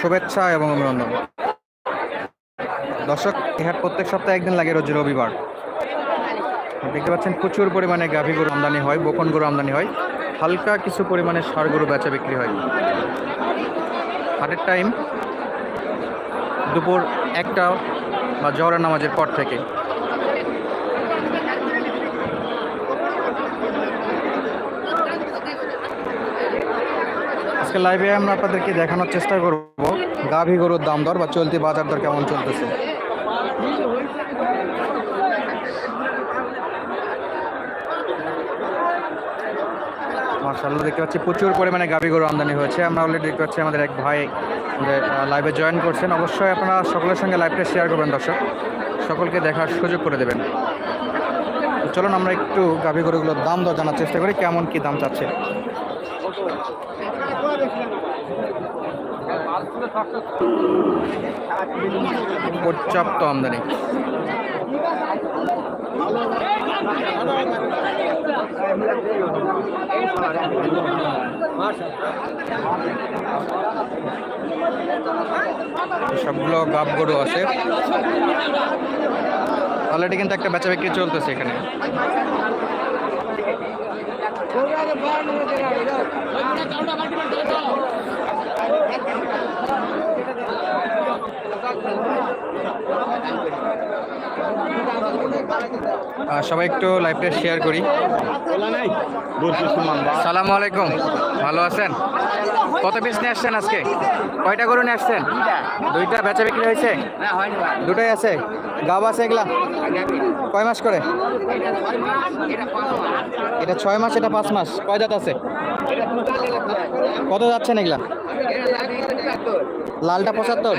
শুভেচ্ছা এবং অভিনন্দন। দর্শক এই হাট প্রত্যেক সপ্তাহে একদিন লাগে রোজ রবিবার। দেখতে পাচ্ছেন, প্রচুর পরিমাণে গাভী গরু আমদানি হয় বকন গরু আমদানি হয়। হালকা কিছু পরিমাণে ষাড় গরু বেচা বিক্রি হয়। হাটের টাইম দুপুর একটা বা জহরের নামাজের পর থেকে। আজকে লাইভে আমরা আপনাদেরকে দেখানোর চেষ্টা করব গাভী গরুর দাম দর বা চলতি বাজার দর কেমন চলতেছে? মার্শাল্লাহ দেখতে পাচ্ছি প্রচুর পরিমাণে গাভী গরু আমদানি হয়েছে। আমরা অলরেডি দেখতে পাচ্ছি আমাদের এক ভাই লাইভে জয়েন করছেন। অবশ্যই আপনারা সকলের সঙ্গে লাইভটা শেয়ার করবেন, দর্শক। সকলকে দেখার সুযোগ করে দেবেন। চলুন, আমরা একটু গাভী গরুগুলোর দাম দর জানার চেষ্টা করি, কেমন কি দাম চাচ্ছে। পর্যাপ্ত আমদানি। সবগুলো গাব গরু আছে। অলরেডি কিন্তু একটা বেচা বিক্রি চলতেছে এখানে। সবাই একটু লাইভটা শেয়ার করি। সালামু আলাইকুম। ভালো আছেন? কত পিস নিয়ে আসছেন আজকে? কয়টা গরু নিয়ে আসছেন? দুইটা বেচা বিক্রি হয়েছে? দুটাই আছে? গাব আছে এগুলা? কয় মাস করে? এটা ছয় মাস, এটা পাঁচ মাস। কয় দাঁত আছে? কত যাচ্ছেন এগুলা? লালটা পঁচাত্তর।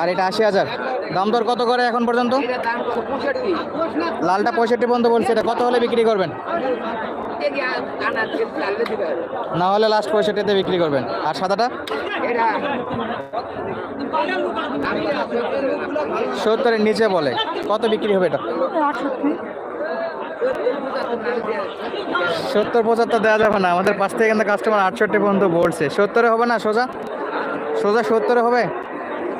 আর এটা আশি হাজার। দাম দর কত করে এখন পর্যন্ত? লালটা পঁয়ষট্টি পর্যন্ত বলছে, এটা কত হলে বিক্রি করবেন? না হলে লাস্ট পঁয়ষট্টিতে বিক্রি করবেন। আর সাদাটা? সত্তরের নিচে বলে। কত বিক্রি হবে এটা? সত্তর পঁচাত্তর দেওয়া যাবে না। আমাদের পাশ থেকে কিন্তু কাস্টমার আটষট্টি পর্যন্ত বলছে। সত্তরে হবে না সোজা? সোজা সত্তরে হবে?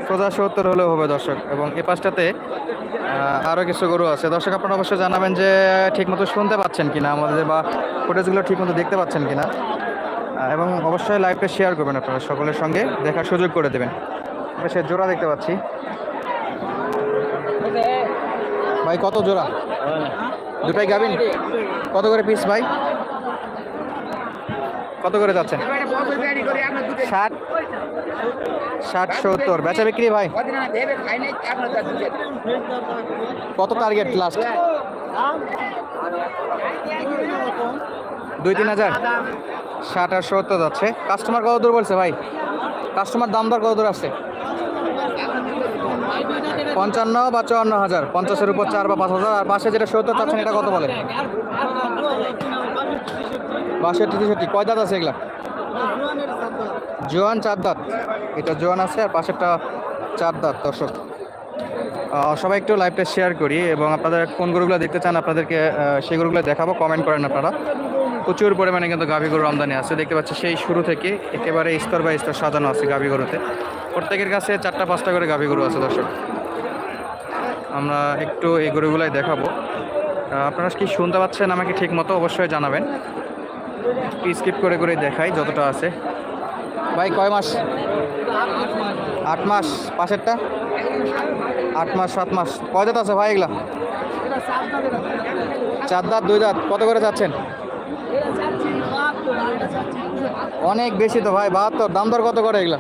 সোজা সত্তর হলেও হবে দর্শক, এবং এ পাশটাতে আরও কিছু গরু আছে। দর্শক, আপনারা অবশ্যই জানাবেন যে, ঠিকমতো শুনতে পাচ্ছেন কিনা আমাদের বা ফুটেজগুলো ঠিকমতো দেখতে পাচ্ছেন কিনা। এবং অবশ্যই লাইভটা শেয়ার করবেন আপনারা সকলের সঙ্গে, দেখার সুযোগ করে দেবেন। সে জোড়া দেখতে পাচ্ছি। ভাই, কত জোড়া? দুটাই গাবিন? কত করে পিস ভাই? কত করে যাচ্ছেন ষাট ষাট সত্তর। বেচা বিক্রি ভাই? কত টার্গেট লাস্ট দুই, তিন হাজার। ষাট আর সত্তর যাচ্ছে। কাস্টমার কত দূর বলছে ভাই? কাস্টমার দাম দর কত দূর আছে? পঞ্চান্ন বা চুয়ান্ন হাজার। পঞ্চাশের উপর চার বা পাঁচ হাজার। আর পাশে যেটা সত্তর চাচ্ছেন, এটা কত বলে? বাষট্টি, তেষট্টি। কয় দাঁত আছে এগুলা? জোয়ান চার দাঁত। এটা জোয়ান আছে আর পাশেরটা চার দাঁত, দর্শক। সবাই একটু লাইভটা শেয়ার করি এবং আপনাদের কোন গরুগুলো দেখতে চান আপনাদেরকে সেই গরুগুলো দেখাবো কমেন্ট করেন আপনারা। প্রচুর পরিমাণে কিন্তু গাভী গরুর আমদানি আছে, দেখতে পাচ্ছি সেই শুরু থেকে একেবারে স্তর বাই স্তর সাজানো আছে গাভী গরুতে। প্রত্যেকের কাছে চারটা পাঁচটা করে গাভী গরু আছে, দর্শক। আমরা একটু এই গরুগুলাই দেখাবো। আপনারা কি শুনতে পাচ্ছেন আমাকে ঠিক মতো অবশ্যই জানাবেন। স্কিপ করে করে দেখাই যতটা আছে। ভাই কয় মাস? আট মাস। পাশেরটা? আট মাস সাত মাস। কয় দাঁত আছে ভাই এগুলা? চার দাঁত দুই দাঁত। কত করে যাচ্ছেন? অনেক বেশি তো ভাই বাহাত্তর। দাম দর কত করে এগুলা?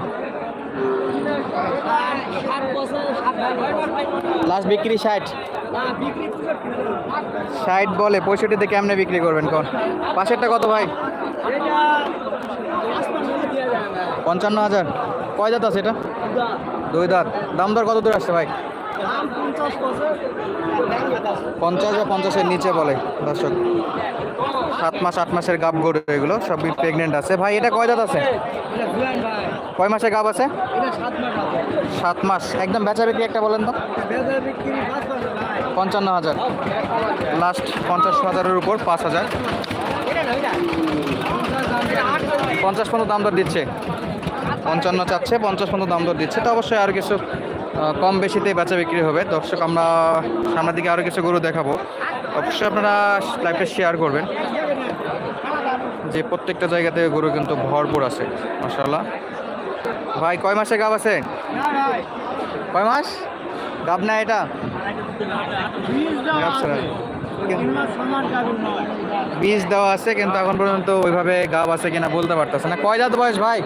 লাস্ট বিক্রি ষাট। ষাট বলে, পঁয়ষট্টিতে কেমনে বিক্রি করবেন কোন? পাশেরটা কত ভাই? পঞ্চান্ন হাজার। কয় দাঁত আছে এটা? দুই দাঁত। দাম দর কত দূর আসছে ভাই? পঞ্চাশ বা পঞ্চাশের নিচে বলে, দর্শক। সাত মাস, আট মাসের গাব গরু এগুলো, সবই প্রেগনেন্ট আছে। ভাই, এটা কয় দাঁত আছে? কয় মাসের গাব আছে? সাত মাস। একদম বেচা বিক্রি একটা বলেন তো। পঞ্চান্ন হাজার। লাস্ট পঞ্চাশ হাজারের উপর পাঁচ হাজার। পঞ্চাশ পর্যন্ত দাম দর দিচ্ছে। পঞ্চান্ন চাচ্ছে, পঞ্চাশ পর্যন্ত দাম দর দিচ্ছে। তো অবশ্যই আর কিছু কম বেশিতে বেচা বিক্রি হবে। দর্শক, আমরা সামনের দিকে আরও কিছু গরু দেখাবো। অবশ্যই আপনারা লাইভটা শেয়ার করবেন। যে প্রত্যেকটা জায়গাতে গরু কিন্তু ভরপুর আছে মাসাল্লাহ ভাই, কয় মাসে গাব আছে? কয় মাস? গাব না এটা? বীজ দেওয়া আছে। কিন্তু এখন পর্যন্ত ওইভাবে গাব আছে কিনা বলতে পারতেছে না। কয় দাঁত বয়স ভাই?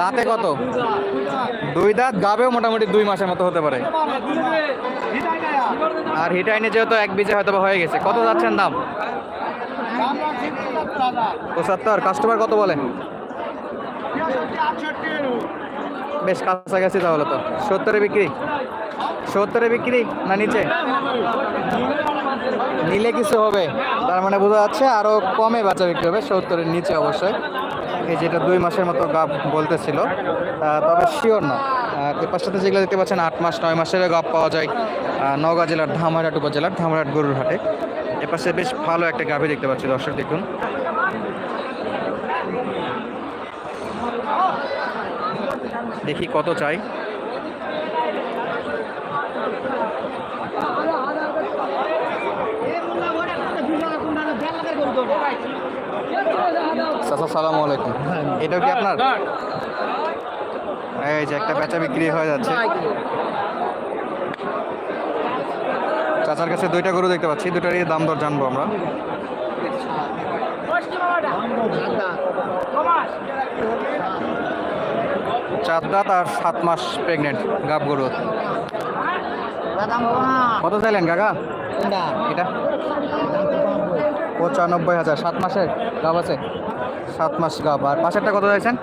দাঁতে কত? দুই দাঁত? গাবেও মোটামুটি দুই মাসের মতো হতে পারে। আর হিটাইনে যেহেতু এক বীজে হয়তো বা হয়ে গেছে। কত যাচ্ছেন দাম? পঁচাত্তর। কাস্টমার কত বলে? বেশ কাছাকাছি তাহলে তো। সত্তরে বিক্রি। সত্তরে বিক্রি না নিচে? নিলে কিছু হবে। তার মানে বোঝা যাচ্ছে আরও কমে বাচ্চা বিক্রি হবে, সত্তরের নিচে অবশ্যই। এই যেটা দুই মাসের মতো গাব বলতেছিল তবে শিওর না। এর পাশটাতে যেগুলো দেখতে পাচ্ছেন, আট মাস, নয় মাসের গাব পাওয়া যায় নওগাঁ জেলার ধামারহাট উপজেলার ধামারহাট গরুর হাটে পাশে বেশ ভালো একটা গাভী দেখতে পাচ্ছি, দর্শক দেখুন। দেখি কত চাই। সালাম আলাইকুম। এটাও কি আপনার? এই যে একটা বেচা বিক্রি হয়ে যাচ্ছে। চাচার কাছে দুইটা গরু দেখতে পাচ্ছি দুটারই দাম দর জানব আমরা। চার দাঁত আর সাত মাস প্রেগনেন্ট গাব গরু। কত চাইলেন কাকা? এটা? পঁচানব্বই হাজার সাত মাসের গাব আছে? সাত মাস গাব। আর পাশেরটা কত চাইছেন?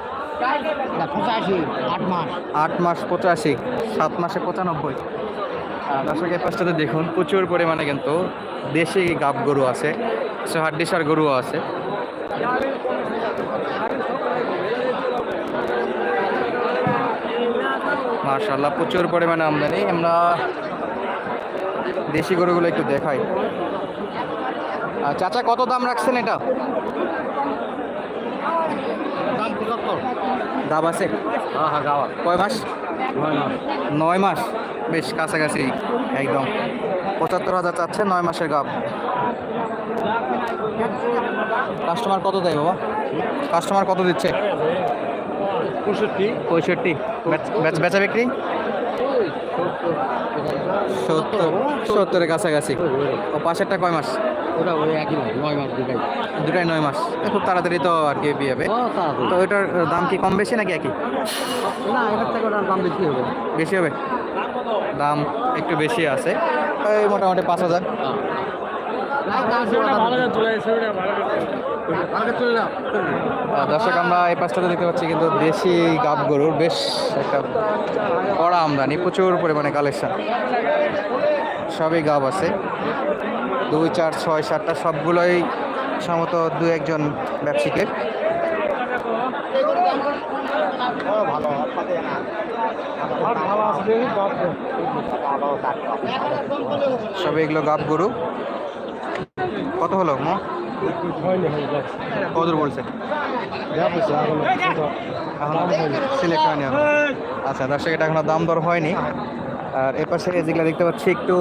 পঁচাশি আট মাস। আট মাস পঁচাশি সাত মাসে পঁচানব্বই। আর দর্শক পাশটাতে দেখুন প্রচুর পরিমাণে কিন্তু দেশি গাব গরু আছে হাড্ডিসার গরুও আছে। মার্শাল্লাহ প্রচুর পরিমাণে আমদানি। আমরা দেশি গরুগুলো একটু দেখাই। আর চাচা কত দাম রাখছেন এটা? দাম আছে? হ্যাঁ হ্যাঁ কয় মাস? নয় মাস। নয় মাস? বেশ কাছাকাছি একদম। পঁচাত্তর হাজার চাচ্ছে নয় মাসের গাপ। কাস্টমার কত দেয় বাবা? কাস্টমার কত দিচ্ছে? পঁয়ষট্টি পঁয়ষট্টি বেচ- বিক্রি সত্তর সত্তরের কাছাকাছি ও পাশেরটা কয় মাস ওটা ওই একই নয় মাস দুটাই দুটাই নয় মাস খুব তাড়াতাড়ি তো আর কি বিয়ে হবে তো ওইটার দাম কি কম বেশি নাকি একই না এটার থেকে ওটার দাম বেশি হবে বেশি হবে দাম একটু বেশি আছে ওই মোটামুটি পাঁচ হাজার দর্শক, আমরা এই পাশটাতে দেখতে পাচ্ছি কিন্তু দেশি গাব গরুর বেশ একটা কড়া আমদানি, প্রচুর পরিমাণে কালেকশন। সবই গাব আছে। দুই, চার, ছয়, সাতটা, সবগুলোই সম্ভবত দু একজন ব্যবসায়ীকে। সব এগুলো গাব গরু। কত হলো, মো? কত দূর বলছে? সিলেক্ট হয়নি আচ্ছা দর্শক, এটা এখনও দাম দর হয়নি। আর এ পাশে যেগুলো দেখতে পাচ্ছি, একটু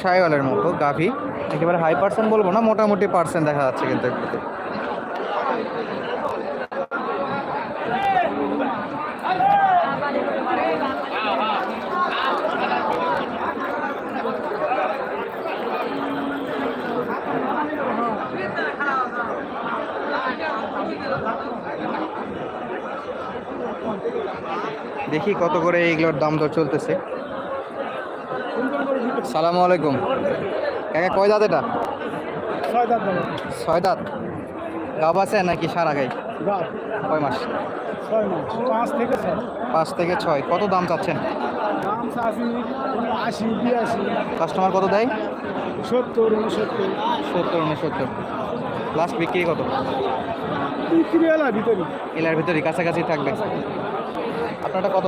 সাইওয়ালের মতো, গাভি। একেবারে হাই পার্সেন্ট বলব না, মোটামুটি পার্সেন্ট দেখা যাচ্ছে কিন্তু দেখি কত করে এইগুলোর দাম দর চলতেছে। সালামু আলাইকুম। কাকা কয় দাঁত এটা? ছয় দাঁত গাব আছে নাকি সারা গাই কয় মাস? মাস। পাঁচ থেকে ছয়। পাঁচ থেকে ছয়। কত দাম চাচ্ছেন? কাস্টমার কত দেয়? সত্তর উনসত্তর। সত্তর উনসত্তর। লাস্ট বিক্রি কত? বিক্রি এলার ভিতরে। এলার ভিতরে কাছাকাছি থাকবে। আপনারটা কত?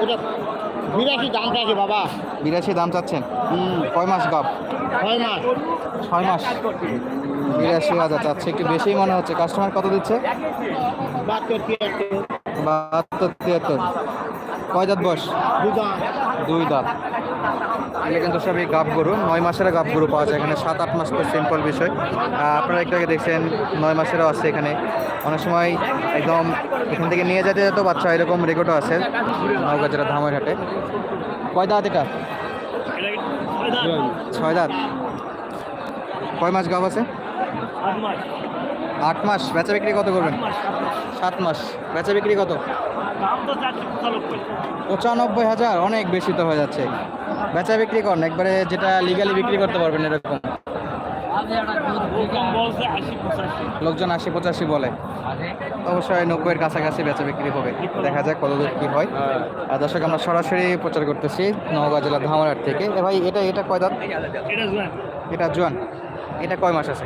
ওটা বিরাশি দাম থাকে বাবা। বিরাশি দাম চাচ্ছেন? কয় মাস গাব ছয় মাস। ছয় মাস। বিরাশি হাজার চাচ্ছে একটু বেশি মনে হচ্ছে। কাস্টমার কত দিচ্ছে? বাহাত্তর তিয়াত্তর। কয় দাঁত বয়স? দুই দাঁত। এগুলো কিন্তু সবই গাব গরু নয় মাসের গাব গরু পাওয়া যায় এখানে। সাত আট মাস তো সিম্পল বিষয়। আপনারা একটু আগে দেখছেন নয় মাসেরও আছে এখানে। অনেক সময় একদম এখান থেকে নিয়ে যেতে যেত, বাচ্চা এরকম রেকর্ডও আছে যেটা ধামের হাটে কয় দাঁত এটা? ছয় দাঁত। কয় মাস গাব আছে? আট মাস। বেচা বিক্রি কত করবেন? সাত মাস। বেচা বিক্রি কত? পঁচানব্বই হাজার। অনেক বেশি তো হয়ে যাচ্ছে। বেচা বিক্রি করেন। একবারে যেটা লিগালি বিক্রি করতে পারবেন এরকম। লোকজন আশি পঁচাশি বলে। অবশ্যই নব্বইয়ের কাছাকাছি বেচা বিক্রি হবে। দেখা যাক কত দূর কী হয়। আর দর্শক আমরা সরাসরি প্রচার করতেছি নওগাঁ জেলার ধামারহাট থেকে। এ ভাই এটা এটা কয় দাঁত? এটা জোয়ান। এটা কয় মাস আছে?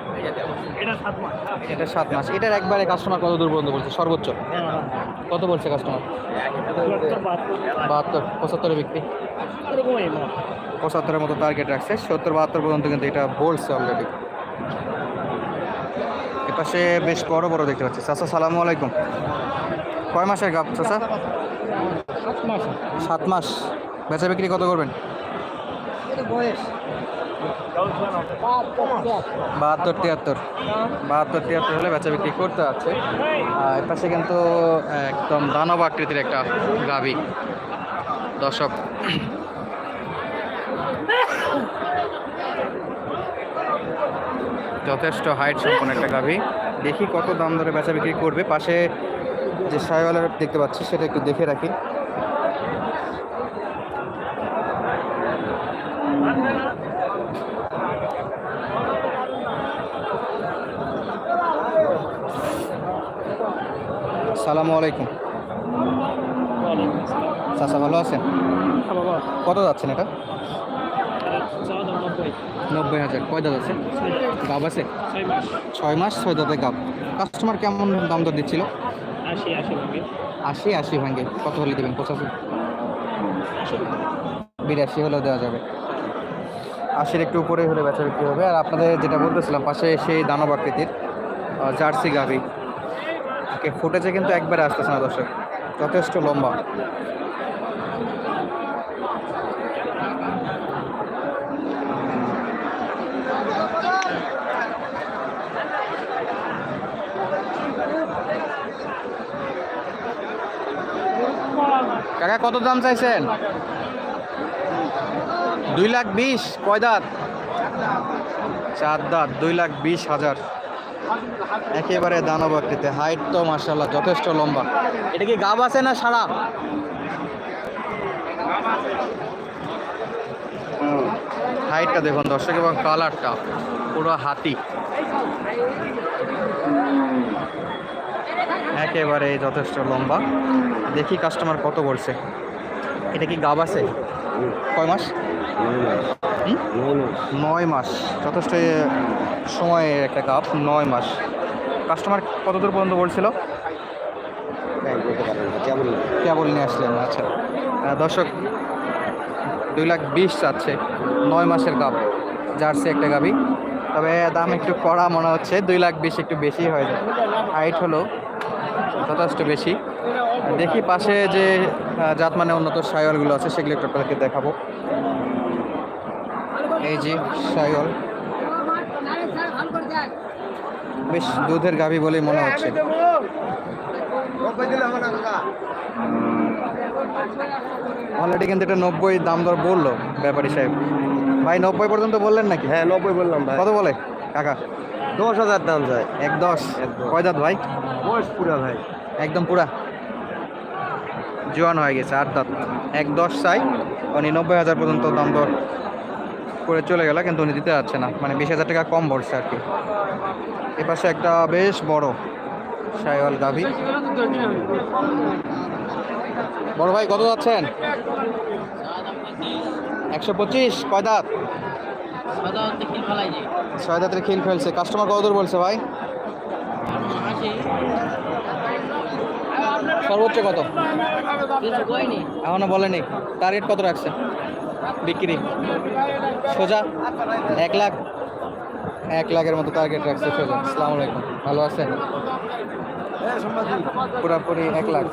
এটা সাত মাস। এটার একবারে কাস্টমার কত দূর পর্যন্ত বলছে? সর্বোচ্চ? কত বলছে কাস্টমার বাহাত্তর পঁচাত্তরে বিক্রি? পঁচাত্তরের মতো টার্গেট রাখছে। সত্তর, বাহাত্তর পর্যন্ত কিন্তু এটা বলছে অলরেডি এপাশে বেশ বড় বড় দেখতে পাচ্ছি। চাচা, সালামু আলাইকুম। কয় মাসের গাপ চাচা? সাত মাস। বেচা বিক্রি কত করবেন? বাহাত্তর, তিয়াত্তর। বাহাত্তর, তিয়াত্তর হলে বেচা বিক্রি করতে আছে। এপাশে কিন্তু, একদম দানব আকৃতির একটা গাভী দর্শক যথেষ্ট হাইট সম্পন্ন একটা গাভী। দেখি কত দাম ধরে বেচা বিক্রি করবে। পাশে যে সাইওয়ালার দেখতে পাচ্ছি সেটা একটু দেখে রাখি। সালামু আলাইকুম। চাচা ভালো আছেন? কত যাচ্ছেন এটা? নব্বই হাজার। কয় দাঁত আছে? গাব আছে? ছয় মাস। ছয় দাঁতে গাব। কাস্টমার কেমন দাম দর দিচ্ছিল? আশি আশি ভাঙ্গে কত হলে দেবেন? পঁচাশি? বিরাশি হলেও দেওয়া যাবে। আশির একটু উপরে হলে বেচা বিক্রি হবে। আর আপনাদের যেটা বলতেছিলাম পাশে সেই দানব আকৃতির জার্সি গাভি। ওকে ফুটেছে কিন্তু একবারে আসতেছে না দর্শক। যথেষ্ট লম্বা। কাকা, কত দাম চাইছেন? দুই লাখ বিশ, কয় দাঁত? চার দাঁত, দুই লাখ বিশ হাজার। একেবারে দানব আকৃতি হাইট তো মার্শাল্লাহ যথেষ্ট লম্বা। এটা কি গাব আছে না সারা? হাইটটা দেখুন দর্শক, এবং কালারটা পুরো হাতি। একেবারে যথেষ্ট লম্বা। দেখি কাস্টমার কত বলছে। এটা কি গাব আছে? কয় মাস? নয় মাস। যথেষ্ট এ, সময়ের একটা গাব নয় মাস। কাস্টমার কত দূর পর্যন্ত বলছিল? কেবল নিয়ে। আসলেন আচ্ছা। দর্শক দুই লাখ বিশ চাচ্ছে নয় মাসের গাব জার্সি একটা গাবি। তবে দাম একটু কড়া মনে হচ্ছে দুই লাখ বিশ একটু বেশি হয়ে। যায় হাইট হলো যথেষ্ট বেশি। দেখি পাশে যে আহ, জাতমানে উন্নত সায়লগুলো আছে সেগুলো একটু আপনাদেরকে দেখাবো। এই যে সায়ল বেশ দুধের গাভী বলেই মনে হচ্ছে। অলরেডি কিন্তু এটা নব্বই দাম দর বলল ব্যাপারী সাহেব। ভাই নব্বই পর্যন্ত বললেন নাকি? হ্যাঁ নব্বই বললাম ভাই। কত বলে? কাকা? দশ হাজার দাম যায়। এক দশ। কয় দাঁত ভাই? বয়স পুরা ভাই। একদম পুরা? জোয়ান হয়ে গেছে, আট দাঁত। এক দশ চাই, উনি নব্বই হাজার পর্যন্ত দাম দর করে চলে গেল, কিন্তু উনি দিতে যাচ্ছে না। মানে বিশ হাজার টাকা কম বলছে আর কি। এপাশে একটা বেশ বড় সাইওয়াল গাভি। বড় ভাই, কত যাচ্ছেন? একশো পঁচিশ, কয় দাঁত? ছয় দাঁতের খিল ফেলছে। কাস্টমার কত দূর বলছে ভাই? সর্বোচ্চ কত? এখনও বলেনি। টার্গেট কত রাখছে? বিক্রি। সোজা? এক লাখ? এক লাখের মতো টার্গেট রাখছে সোজা। আসসালামু আলাইকুম। ভালো আছেন? পুরাপুরি এক লাখ।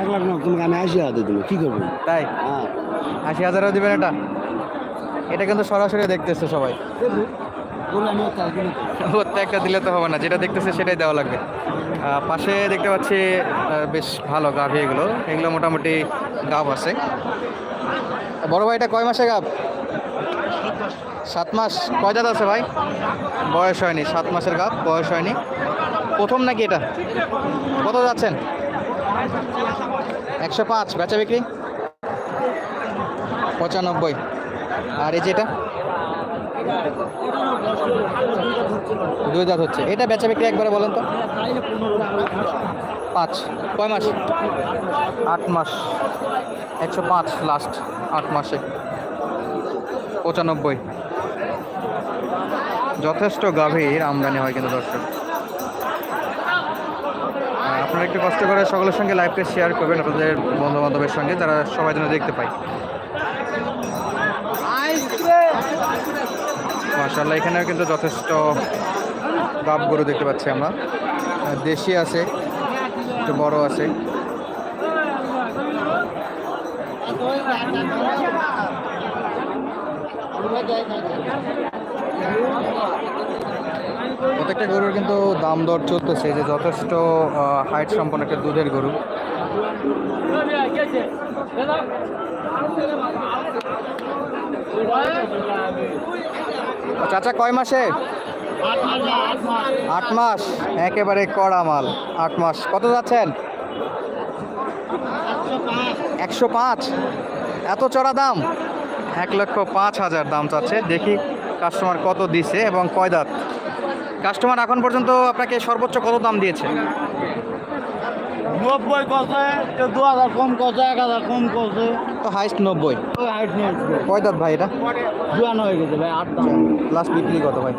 এক লাখ না তোমাকে আমি আশি হাজার দেবো কি করব? তাই? হ্যাঁ। আশি হাজারও দিবেন এটা? এটা কিন্তু সরাসরি দেখতেছে সবাই। প্রত্যেকটা দিলে তো হবে না যেটা দেখতেছে সেটাই দেওয়া লাগবে। পাশে দেখতে পাচ্ছি বেশ ভালো গাভি এগুলো। এগুলো মোটামুটি গাব আছে। বড় ভাইটা কয় মাসে গাব সাত মাস। কয় দাঁত আছে ভাই? বয়স হয়নি, সাত মাসের গাব বয়স হয়নি। প্রথম নাকি এটা? কত যাচ্ছেন? একশো পাঁচ। বেচা বিক্রি? পঁচানব্বই। আর এই যেটা দুই দাঁত হচ্ছে। এটা বেচা বিক্রি একবারে বলেন তো? পাঁচ। কয় মাস? আট মাস। একশো পাঁচ লাস্ট আট মাসে। পঁচানব্বই। যথেষ্ট গাভীর আমদানি হয় কিন্তু দর্শক। আপনারা একটু কষ্ট করে সকলের সঙ্গে লাইভটা শেয়ার করবেন আপনাদের বন্ধু বান্ধবের সঙ্গে তারা সবাই যেন দেখতে পায়। মার্শাল্লাহ এখানেও কিন্তু যথেষ্ট গাব গরু দেখতে পাচ্ছি আমরা। দেশি আছে, একটু বড় আছে। প্রত্যেকটা গরুর কিন্তু দাম দর চলতেছে, যে যথেষ্ট হাইট সম্পন্ন একটা দুধের গরু। চাচা, কয় মাসে? আট মাস। একেবারে কড়া মাল, আট মাস। কত যাচ্ছেন? একশো পাঁচ। এত চড়া দাম? এক লক্ষ পাঁচ হাজার দাম চাচ্ছে। দেখি কাস্টমার কত দিছে এবং কয় দাঁত। কাস্টমার এখন পর্যন্ত আপনাকে সর্বোচ্চ কত দাম দিয়েছে? নব্বই কষে কেউ দু হাজার কম কষে এক হাজার কম কষে। তো হাইস্ট নব্বই। কয় দাঁত ভাই এটা? জুয়ানো হয়ে গেছে ভাই আট দাম লাস্ট বিক্রি কত ভাই?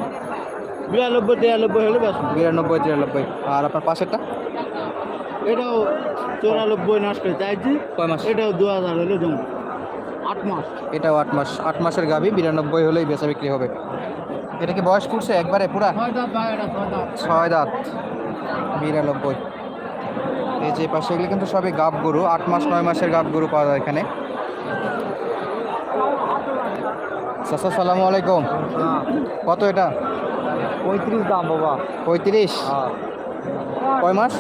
বিরানব্বই তিরানব্বই হলে বেশ বিরানব্বই তিরানব্বই। আর আপনার পাশেরটা? এটাও চৌরানব্বই করে চাইছি। কয় মাস? এটাও দু হাজার হলে জমা। আট মাস। এটাও আট মাস। আট মাসের গাভি বিরানব্বই হলেই বেচা বিক্রি হবে। এটা কি বয়স করছে একবারে পুরা? দাঁত। ছয় দাঁত। বিরানব্বই। এই যে পাশে এগুলো কিন্তু সবই গাব গরু। আট মাস নয় মাসের গাব গরু পাওয়া যায় এখানে। চাচা সালামু আলাইকুম। কত এটা? পঁয়ত্রিশ দাম বাবা। পঁয়ত্রিশ? হ্যাঁ। কয় মাস?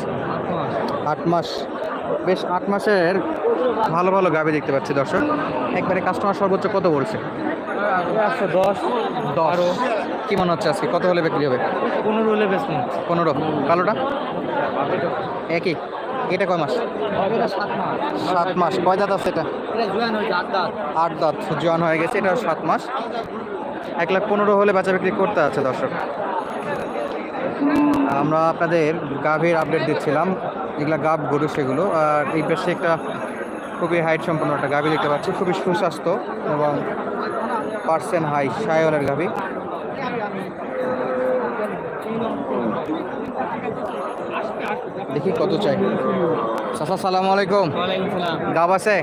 আট মাস। বেশ আট মাসের ভালো ভালো গাবি দেখতে পাচ্ছি দর্শক। একবারে কাস্টমার সর্বোচ্চ কত বলছে? একশো দশ দশ। কি মনে হচ্ছে আজকে? কত হলে বিক্রি হবে? পনেরো হলে বেশ পনেরো। কালোটা? একই। এটা কয় মাস? সাত মাস। কয় দাঁত আছে এটা? আট দাঁত। জোয়ান হয়ে গেছে এটা সাত মাস। এক লাখ পনেরো হলে বেচা বিক্রি করতে আছে দর্শক। আমরা আপনাদের গাভীর আপডেট দিচ্ছিলাম এগুলা গাভ, গরু সেগুলো। আর এই পাশে একটা খুবই হাইট সম্পন্ন একটা গাভী দেখতে পাচ্ছি, খুবই সুস্বাস্থ্য এবং পার্সেন্ট হাই সায়লের গাভী। দেখি কত চাই। চাচা সালামু আলাইকুম। সালাম। গাব আছে?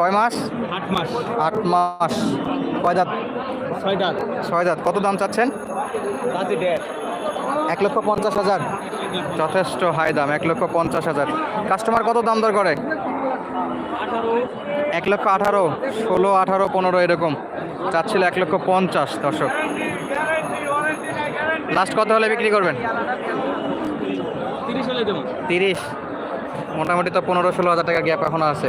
কয় মাস? আট মাস। আট মাস। কয় দাঁত? ছয় দাঁত। ছয় দাঁত। কত দাম চাচ্ছেন? এক লক্ষ পঞ্চাশ হাজার। যথেষ্ট হাই দাম এক লক্ষ পঞ্চাশ হাজার। কাস্টমার কত দাম দর করে? এক লক্ষ আঠারো ষোলো আঠারো পনেরো এরকম। চাচ্ছিল এক লক্ষ পঞ্চাশ দর্শক। লাস্ট কত হলে বিক্রি করবেন? তিরিশ। মোটামুটি তো পনেরো ষোলো হাজার টাকা গ্যাপ এখনও আছে।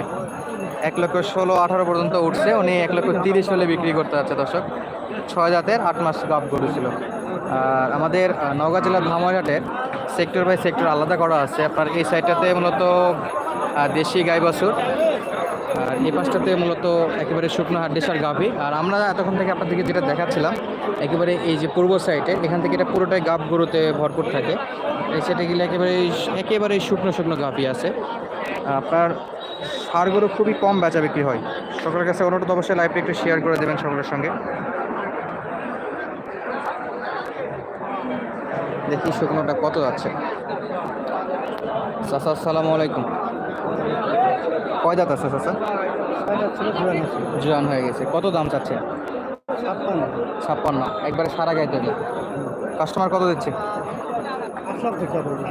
এক লক্ষ ষোলো আঠারো পর্যন্ত উঠছে। উনি এক লক্ষ তিরিশ হলে বিক্রি করতে যাচ্ছে দর্শক। ছয় জাতের আট মাস গাপ গরু আর আমাদের নওগাঁ জেলার ধামাঘাটের সেক্টর বাই সেক্টর আলাদা করা আছে। আপনার এই সাইডটাতে মূলত দেশি গাই বাছুর আর এই পাশটাতে মূলত একেবারে শুকনো হাট দেশার গাভী। আর আমরা এতক্ষণ থেকে আপনাদেরকে যেটা দেখাচ্ছিলাম, একেবারে এই যে পূর্ব সাইডে, এখান থেকে এটা পুরোটাই গাব গরুতে ভরপুর থাকে। এই সাইডে গেলে একেবারে একেবারে শুকনো শুকনো গাভী আছে। আপনার সার গরু খুবই কম বেচা বিক্রি হয়। সকলের কাছে অনুরোধ অবশ্যই লাইভটা একটু শেয়ার করে দেবেন সকলের সঙ্গে। দেখি শুকনোটা কত যাচ্ছে। আসসালামু আলাইকুম। কয় দাঁত আছে চাচা? জোয়ান হয়ে গেছে। কত দাম চাচ্ছে ছাপ্পান্ন। একবারে সারা গাইতে কাস্টমার কত দিচ্ছে?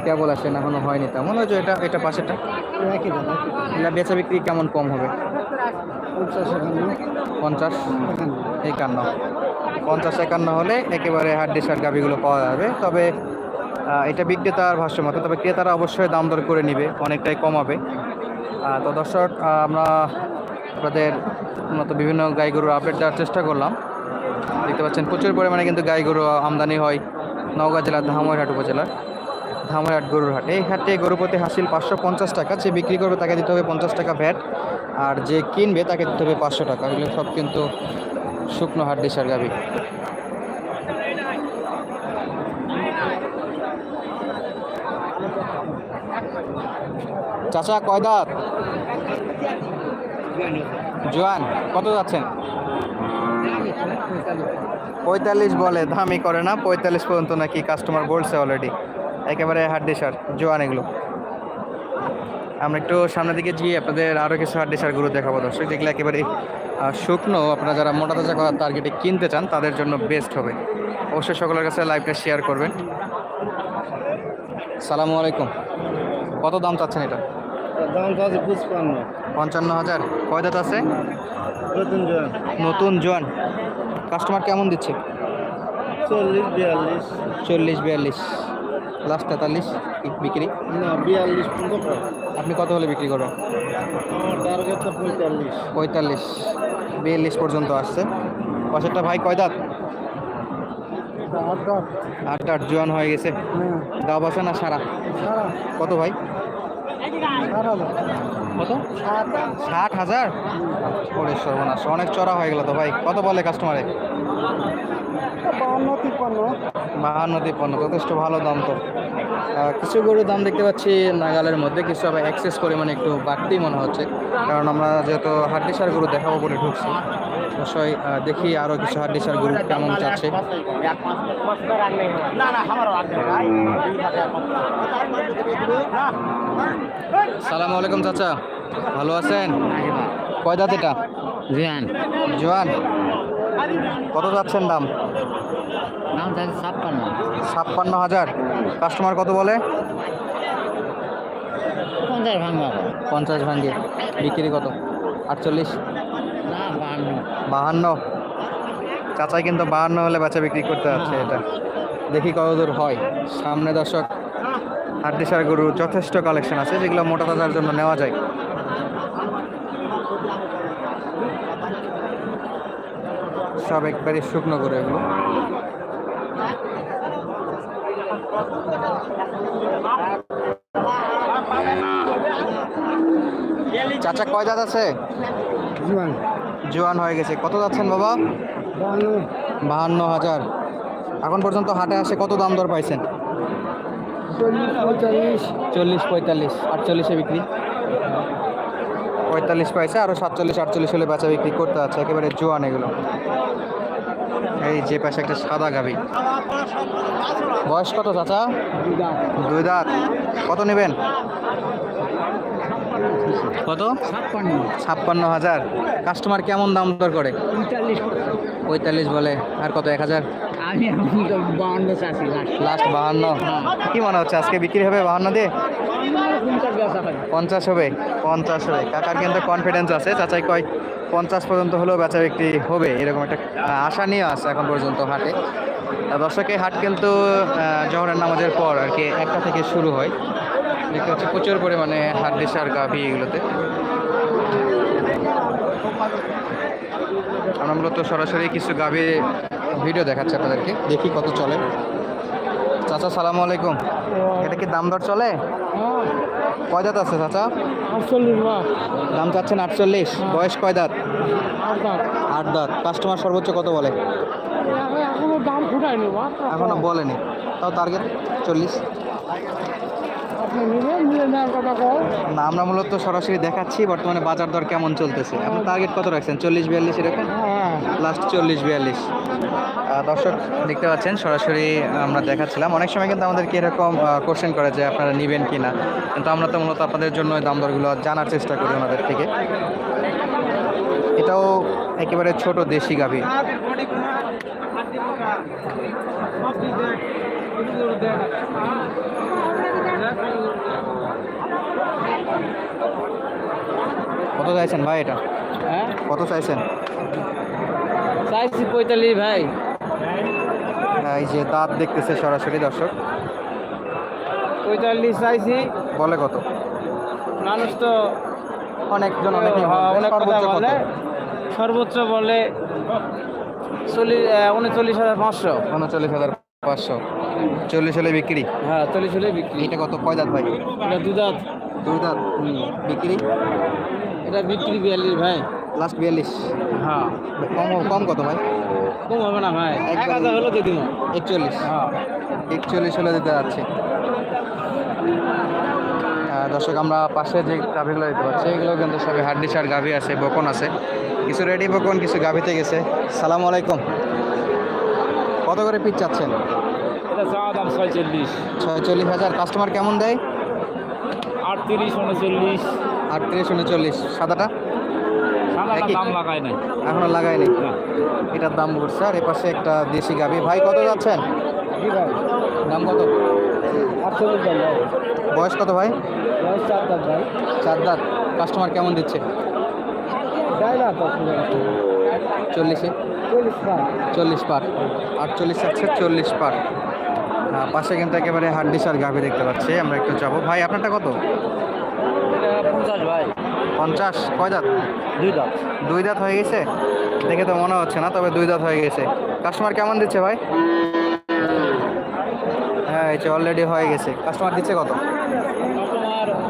কেবল আসেন এখনও হয়নি তেমন ওই যে এটা এটা পাশেটা একই বেচা বিক্রি কেমন কম হবে? পঞ্চাশ একান্ন। পঞ্চাশ? একান্ন। হলে একেবারে হাড্ডি সার গাভিগুলো পাওয়া যাবে। তবে এটা বিক্রেতার ভাষ্য মতো, তবে ক্রেতারা অবশ্যই দাম দর করে নিবে, অনেকটাই কমাবে। তো দর্শক আমরা আপনাদের মতো বিভিন্ন গাই গরুর আপডেট দেওয়ার চেষ্টা করলাম। দেখতে পাচ্ছেন, প্রচুর পরিমাণে কিন্তু গাই গরু আমদানি হয় নওগাঁ জেলার ধামইরহাট উপজেলার ধামইরহাট গরুর হাট। এই হাটে গরু প্রতি হাসিল পাঁচশো পঞ্চাশ টাকা, যে বিক্রি করবে তাকে দিতে হবে পঞ্চাশ টাকা ভ্যাট, আর যে কিনবে তাকে দিতে হবে পাঁচশো টাকা। এগুলো সব কিন্তু শুকনো হাট ডিসার গাবি চাচা, কয় দাঁত? জোয়ান, কত যাচ্ছেন? পঁয়তাল্লিশ বলে দামই করে না, পঁয়তাল্লিশ পর্যন্ত নাকি কাস্টমার বলছে অলরেডি একেবারে হাট ডিসার, জোয়ান এগুলো। আমরা একটু সামনের দিকে গিয়ে আপনাদের আরও কিছু হাট ডিসারগুলো দেখাবো। দর্শক, যেগুলো একেবারে শুকনো, আপনারা যারা মোটা তাজা করার টার্গেটে কিনতে চান, তাদের জন্য বেস্ট হবে। অবশ্যই সকলের কাছে লাইভটা শেয়ার করবেন। সালামু আলাইকুম। কত দাম চাচ্ছেন এটা? দামটা আছে পুষ্পান্ন পঞ্চান্ন হাজার। কয় দাঁত আছে? নতুন জোয়ান। নতুন জোয়ান। কাস্টমার কেমন দিচ্ছে? চল্লিশ বিয়াল্লিশ। চল্লিশ বিয়াল্লিশ। লাস্ট তেতাল্লিশ বিক্রি? না বিয়াল্লিশ আপনি কত হলে বিক্রি করবেন? আমার টার্গেট তো পঁয়তাল্লিশ। পঁয়তাল্লিশ। বিয়াল্লিশ পর্যন্ত আসছে। পাশেরটা ভাই কয় দাঁত? আট আট জোয়ান হয়ে গেছে। হ্যাঁ। গা বসে না সারা। সারা। কত ভাই? কত? ষাট হাজার? ওরে সর্বনাশ অনেক চড়া হয়ে গেল তো ভাই। কত বলে কাস্টমারে তিপ্পান্ন। বাহান্ন তিপ্পান্ন যথেষ্ট ভালো দাম তো। কিছু গরুর দাম দেখতে পাচ্ছি নাগালের মধ্যে কিছু আবার করে মানে একটু বাড়তি মনে হচ্ছে। কারণ আমরা যেহেতু হাড্ডিসার গরু দেখাবো বলে ঢুকছি। অবশ্যই দেখি আরও কিছু হাড্ডিসার গরু কেমন যাচ্ছে। না না সালাম আলাইকুম চাচা ভালো আছেন? কয় দাঁত এটা? জুয়ান। জোয়ান। কত যাচ্ছেন দাম? দাম থাকে ছাপ্পান্ন। ছাপ্পান্ন হাজার। কাস্টমার কত বলে? পঞ্চাশ ভাঙবা পঞ্চাশ ভাঙ্গে বিক্রি কত? আটচল্লিশ? বাহান্ন। চাচাই কিন্তু বাহান্ন হলে বাচ্চা বিক্রি করতে যাচ্ছে এটা। দেখি কতদূর হয়। সামনে দর্শক, হাড্ডিসার গরুর যথেষ্ট কালেকশন আছে, যেগুলো মোটা তাজার জন্য নেওয়া যায়। সব একবারই শুকনো করে এগুলো। চাচা কয় দাঁত আছে? জোয়ান। হয়ে গেছে। কত যাচ্ছেন বাবা? বাহান্ন। হাজার। এখন পর্যন্ত হাটে আসে কত দাম দর পাইছেন? চল্লিশ পঁয়তাল্লিশ। আটচল্লিশে বিক্রি। পঁয়তাল্লিশ পাইছে আরও সাতচল্লিশ আটচল্লিশ হলে বেচা বিক্রি করতে আছে। একেবারে জোয়ান এগুলো। এই যে পাশে একটা সাদা গাবি বয়স কত চাচা? দুই দাঁত। কত নেবেন? কত? ছাপ্পান্ন। হাজার। কাস্টমার কেমন দাম দর করে? পঁয়তাল্লিশ বলে। আর কত এক হাজার? লাস্ট। বাহান্ন। কি মনে হচ্ছে আজকে বিক্রি হবে বাহান্ন দিয়ে? হয় পঞ্চাশ হবে পঞ্চাশ হবে। কাকার কিন্তু কনফিডেন্স আছে চাচাই কয় পঞ্চাশ পর্যন্ত হলেও বেচা বিক্রি হবে এরকম একটা আশা নিয়ে আছে এখন পর্যন্ত হাটে। তা দর্শক এই হাট কিন্তু জহরের নামাজের পর আর কি একটা থেকে শুরু হয়। দেখতে হচ্ছে প্রচুর পরিমাণে হাট ডিসার গাভি এগুলোতে। আমরা মূলত সরাসরি কিছু গাভি ভিডিও দেখাচ্ছি আপনাদেরকে। দেখি কত চলে। চাচা সালামু আলাইকুম। এটা কি দাম দর চলে? কয় দাঁত আছে চাচা? দাম চাচ্ছেন আটচল্লিশ। বয়স কয় দাঁত? আট দাঁত। কাস্টমার সর্বোচ্চ কত বলে? এখনও বলেনি। তাও টার্গেট চল্লিশ আপনি নিবেন নিয়ে নেওয়ার কথা কও না আমরা মূলত সরাসরি দেখাচ্ছি বর্তমানে বাজার দর কেমন চলতেছে? আপনি টার্গেট কত রাখছেন? চল্লিশ বিয়াল্লিশ এরকম? হ্যাঁ। লাস্ট চল্লিশ বিয়াল্লিশ। দর্শক দেখতে পাচ্ছেন সরাসরি আমরা দেখাচ্ছিলাম। অনেক সময় কিন্তু আমাদেরকে এরকম কোশ্চেন করে যে আপনারা নেবেন কি না কিন্তু আমরা তো মূলত আপনাদের জন্য দাম দরগুলো জানার চেষ্টা করি ওনাদের থেকে। এটাও একেবারে ছোট দেশি গাভী। কত চাইছেন ভাই এটা? হ্যাঁ? কত চাইছেন? চাইছি পঁয়তাল্লিশ ভাই। এই যে দাঁত দেখতেছে সরাসরি দর্শক। পঁয়তাল্লিশ চাইছি। বলে কত? মানুষ তো অনেকজন অনেকে হ্যাঁ, অনেক কথা বলে। সর্বোচ্চ বলে চল্লিশ উনচল্লিশ হাজার পাঁচশো। উনচল্লিশ হাজার পাঁচশো। চল্লিশ হলে বিক্রি? হ্যাঁ চল্লিশ হলে বিক্রি। এটা কত? কয় দাঁত ভাই? এটা দুধাত দুই দাঁত? বিক্রি? এটা বিক্রি বিয়াল্লিশ ভাই। লাস্ট বিয়াল্লিশ। হ্যাঁ। কম কম কত ভাই? কম হবে না ভাই। এক হাজার হলো দিব। একচল্লিশ। হ্যাঁ। একচল্লিশ হলে দিতে যাচ্ছে। দর্শক আমরা পাশে যে গাভিগুলো দিতে পারছি এগুলো কিন্তু সবই হাড্ডি সার গাভি আছে বকন আছে। কিছু রেডি বকন কিছু গাভিতে গেছে। সালাম আলাইকুম। কত করে পিচ চাচ্ছেন? এটা চাওয়া দাম ছয়চল্লিশ। ছয়চল্লিশ হাজার। কাস্টমার কেমন দেয়? আটত্রিশ উনচল্লিশ। আটত্রিশ উনচল্লিশ। সাদাটা। দাম লাগায় নাই। এখনও এটার দাম উঠছে। আর এপাশে একটা দেশি গাভি। ভাই কত যাচ্ছেন? ভাই। দাম কত? বয়স কত ভাই? বয়স চার ভাই। চার দাঁত। কাস্টমার কেমন দিচ্ছে? চল্লিশে। চল্লিশ পার। আটচল্লিশ আছে চল্লিশ পার। পাশে কিন্তু একেবারে হাড্ডি সার গাভি দেখতে পাচ্ছি আমরা একটু যাব। ভাই আপনারটা কত? পঞ্চাশ ভাই। পঞ্চাশ কয় দাঁত? দুই দাঁত। দুই দাঁত হয়ে গেছে? দেখে তো মনে হচ্ছে না তবে দুই দাঁত হয়ে গেছে। কাস্টমার কেমন দিচ্ছে ভাই? হ্যাঁ এই যে অলরেডি হয়ে গেছে। কাস্টমার দিচ্ছে কত?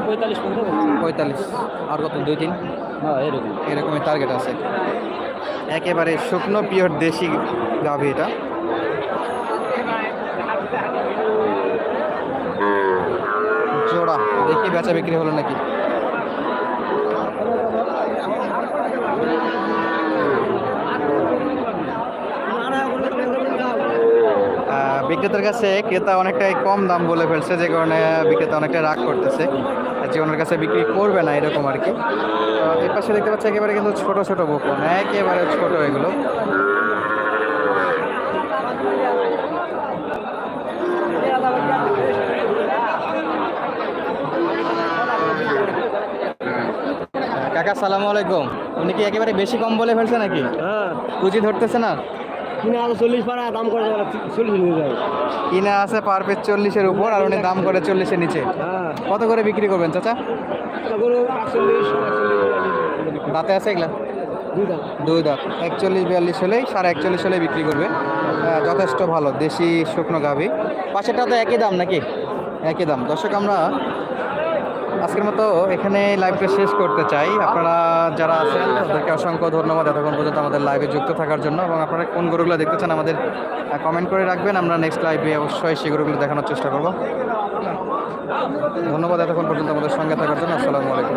পঁয়তাল্লিশ পঁয়তাল্লিশ। আর কত দুই তিন? হ্যাঁ এরকম। এরকমই টার্গেট আছে। একেবারে শুকনো, পিওর দেশি গাভি এটা। জোড়া, দেখি বেচা বিক্রি হলো নাকি। বিক্রেতার কাছে ক্রেতা অনেকটাই কম দাম বলে ফেলছে, যে কারণে বিক্রেতা অনেকটা রাগ করতেছে। যে ওনার কাছে বিক্রি করবে না এরকম আর কি। তো এই পাশে দেখতে পাচ্ছি একেবারে কিন্তু ছোট ছোট বকন একেবারে ছোট এগুলো। কাকা সালাম আলাইকুম। উনি কি একেবারে বেশি কম বলে ফেলছে নাকি? হ্যাঁ। কুচি ধরতেছে না? কিনে আরও চল্লিশ পারা দাম করে চল্লিশ নিয়ে কিনা আছে পার পিস চল্লিশের উপর আর উনি দাম করে চল্লিশের নিচে। হ্যাঁ। কত করে বিক্রি করবেন চাচা? দাঁতে আছে এগুলা? দুই দাঁত। একচল্লিশ বিয়াল্লিশ হলেই সাড়ে একচল্লিশ হলেই বিক্রি করবে। যথেষ্ট ভালো দেশি শুকনো গাভি। পাশেরটা তো একই দাম নাকি? একই দাম। দর্শক আমরা আজকের মতো এখানে লাইভটা শেষ করতে চাই। আপনারা যারা আছেন, তাদেরকে অসংখ্য ধন্যবাদ এতক্ষণ পর্যন্ত আমাদের লাইভে যুক্ত থাকার জন্য। এবং আপনারা কোন গরুগুলো দেখতে চান আমাদের কমেন্ট করে রাখবেন। আমরা নেক্সট লাইভে অবশ্যই সেই গরুগুলো দেখানোর চেষ্টা করব। ধন্যবাদ এতক্ষণ পর্যন্ত আমাদের সঙ্গে থাকার জন্য। আসসালামু আলাইকুম।